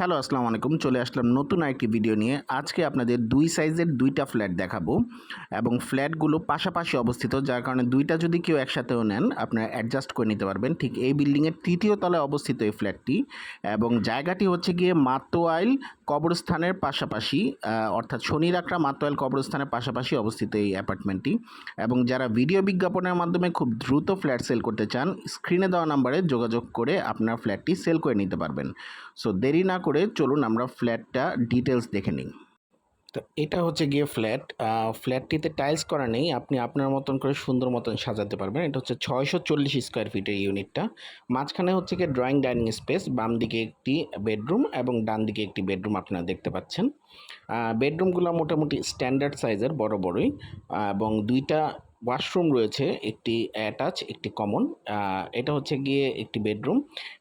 Hello, আসসালামু আলাইকুম। চলে আসলাম নতুন আরেকটি ভিডিও নিয়ে। আজকে আপনাদের দুই সাইজের দুইটা ফ্ল্যাট দেখাবো এবং ফ্ল্যাটগুলো পাশাপাশি অবস্থিত, যার কারণে দুইটা যদি কেউ একসাথেও নেন, আপনারা অ্যাডজাস্ট করে নিতে পারবেন। ঠিক এই বিল্ডিংয়ের তৃতীয় তলায় অবস্থিত এই ফ্ল্যাটটি এবং জায়গাটি হচ্ছে গিয়ে মাতোয়াইল কবরস্থানের পাশাপাশি অর্থাৎ শনি রাখরা মাতোয়াল কবরস্থানের পাশাপাশি অবস্থিত এই অ্যাপার্টমেন্টটি। এবং যারা ভিডিও বিজ্ঞাপনের মাধ্যমে খুব দ্রুত ফ্ল্যাট সেল করতে চান, স্ক্রিনে দেওয়া নাম্বারে যোগাযোগ করে আপনার ফ্ল্যাটটি সেল করে নিতে পারবেন। সো দেরি না করে চলুন আমরা ফ্ল্যাটটা ডিটেলস দেখে নিই। তো এটা হচ্ছে গিয়ে ফ্ল্যাট ফ্ল্যাটটিতে টাইলস করা নেই, আপনি আপনার মতন করে সুন্দর মতন সাজাতে পারবেন। এটা হচ্ছে ছয়শো চল্লিশ স্কোয়ার ফিটের ইউনিটটা মাঝখানে হচ্ছে গিয়ে ড্রয়িং ডাইনিং স্পেস বাম দিকে একটি বেডরুম এবং ডান দিকে একটি বেডরুম আপনারা দেখতে পাচ্ছেন। বেডরুমগুলো মোটামুটি স্ট্যান্ডার্ড সাইজের বড় বড়ই। এবং দুইটা ওয়াশরুম রয়েছে, একটি অ্যাটাচ, একটি কমন এটা হচ্ছে গিয়ে একটি বেডরুম।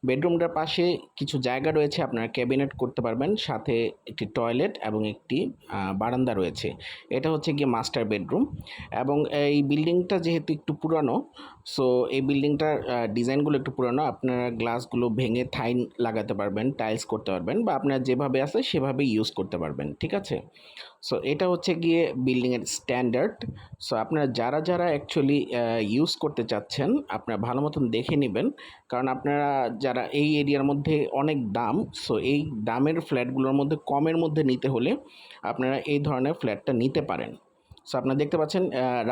বেডরুমটার পাশে কিছু জায়গা রয়েছে, আপনারা ক্যাবিনেট করতে পারবেন, সাথে একটি টয়লেট এবং একটি বারান্দা রয়েছে। এটা হচ্ছে গিয়ে মাস্টার বেডরুম এবং এই বিল্ডিংটা যেহেতু একটু পুরানো, সো এই বিল্ডিংটার ডিজাইনগুলো একটু পুরানো, আপনারা গ্লাসগুলো ভেঙে থাইন লাগাতে পারবেন, টাইলস করতে পারবেন বা আপনার যেভাবে আছে সেভাবে ইউজ করতে পারবেন, ঠিক আছে? সো এটা হচ্ছে গিয়ে বিল্ডিংয়ের স্ট্যান্ডার্ড। সো আপনারা যারা যারা অ্যাকচুয়ালি ইউজ করতে চাচ্ছেন, আপনারা ভালো মতন দেখে নেবেন। কারণ আপনারা যারা এই এরিয়ার মধ্যে অনেক দাম সো এই দামের ফ্ল্যাটগুলোর মধ্যে, কমের মধ্যে নিতে হলে আপনারা এই ধরনের ফ্ল্যাটটা নিতে পারেন। সো আপনারা দেখতে পাচ্ছেন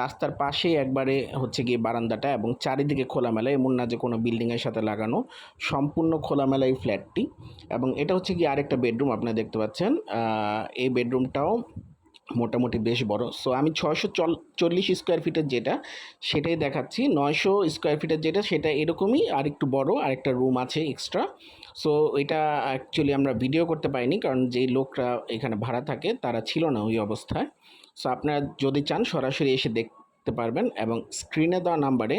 রাস্তার পাশেই একবারে হচ্ছে গিয়ে বারান্দাটা এবং চারিদিকে খোলামেলা, এমন না যে কোনো বিল্ডিংয়ের সাথে লাগানো, সম্পূর্ণ খোলামেলা এই ফ্ল্যাটটি এবং এটা হচ্ছে গিয়ে আরেকটা বেডরুম আপনারা দেখতে পাচ্ছেন এই বেডরুমটাও মোটামুটি বেশ বড়। সো আমি ছয়শো চল, চল্লিশ স্কোয়ার ফিটের যেটা, সেটাই দেখাচ্ছি। নয়শো স্কোয়ার ফিটের যেটা, সেটা এরকমই, আর একটু বড় আরেকটা রুম আছে এক্সট্রা সো এটা অ্যাকচুয়ালি আমরা ভিডিও করতে পাইনি কারণ যেই লোকরা এখানে ভাড়া থাকে, তারা ছিল না ওই অবস্থায়। সো আপনারা যদি চান, সরাসরি এসে দেখতে পারবেন এবং স্ক্রিনে দেওয়া নাম্বারে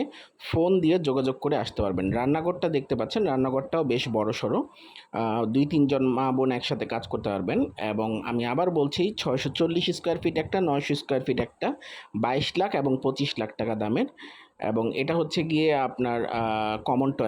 ফোন দিয়ে যোগাযোগ করে আসতে পারবেন। রান্নাঘরটা দেখতে পাচ্ছেন, রান্নাঘরটাও বেশ বড় সড়ো। দুই, তিনজন মা বোন একসাথে কাজ করতে পারবেন এবং আমি আবার বলছি ছয়শো চল্লিশ স্কোয়ার ফিট একটা, নয়শো স্কোয়ার ফিট একটা, বাইশ লাখ এবং পঁচিশ লাখ টাকা দামের এবং এটা হচ্ছে গিয়ে আপনার কমন টয়